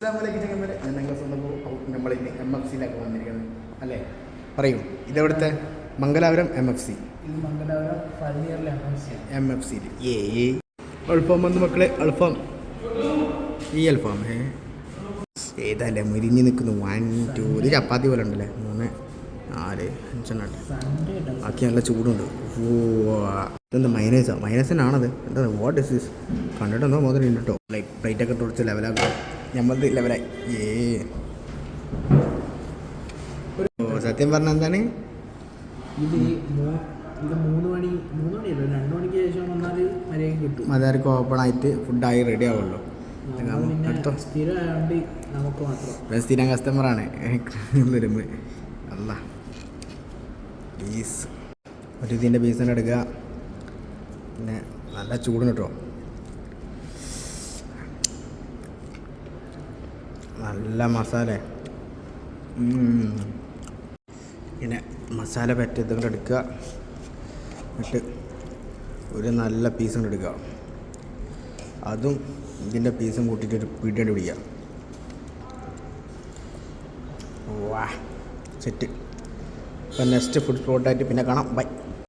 അസ്സലാമലൈക്കും ചങ്ങന്മാരെ ഞാൻ ഞങ്ങൾ സ്വന്തം നമ്മൾ ഇന്ന് എം എഫ് സിയിലൊക്കെ വന്നിരിക്കുന്നത്. അല്ലേ? പറയൂ. ഇതെവിടുത്തെ? Mangalapuram M F C M F C ഏ. അൾഫാം വന്ന് മക്കളെ അൽഫാം ഈ അൽഫാം ഏ. ഏതല്ലേ മുരിഞ്ഞ് നിൽക്കുന്നു. വൺ ടു ഒരു ചപ്പാത്തി പോലെ ഉണ്ടല്ലേ? മൂന്ന് നാല് അഞ്ചെണ്ണം. ഉണ്ട് സൺഡേ ബാക്കി നല്ല ചൂടുണ്ട്. ഓ ഇതെന്താ മൈനേസാ മൈനസിനാണത് എന്താ? വാട്ട് ഇസ് ദിസ് കണ്ടിട്ടെന്തോ മുതലുണ്ട് കേട്ടോ പ്ലേറ്റ് പ്ലേറ്റൊക്കെ തുടച്ച് ലെവലാക്കും ഞമ്മത് ലെവലായി ഏ. സത്യം പറഞ്ഞ എന്താണ്? ഇത് ഇത് മൂന്ന് മണി മൂന്ന് മണിയല്ലോ? രണ്ട് മണിക്ക് ശേഷം വന്നാൽ മര്യാദ കിട്ടും. മതാർക്ക് ഓപ്പൺ ആയിട്ട് ഫുഡായി റെഡി ആവുള്ളൂ. സ്ഥിരമായതുകൊണ്ട് നമുക്ക് മാത്രം. സ്ഥിരം കസ്റ്റമറാണ് വരുമ്പോൾ അല്ല ബീസ് ഒരു ഇതിന്റെ പീസ് എടുക്കുക. പിന്നെ നല്ല ചൂടിന് കേട്ടോ നല്ല മസാല. ഇങ്ങനെ മസാല പറ്റിയത് കൊണ്ട് എടുക്കുക. എന്നിട്ട് ഒരു നല്ല പീസ് കൊണ്ട് എടുക്കുക. അതും ഇതിന്റെ പീസും കൂട്ടിയിട്ട് ഒരു പിടിയോട് പിടിക്കുക. വാ. സെറ്റ് ഇപ്പം നെക്സ്റ്റ് ഫുഡ് സ്പോട്ടായിട്ട് പിന്നെ കാണാം. ബൈ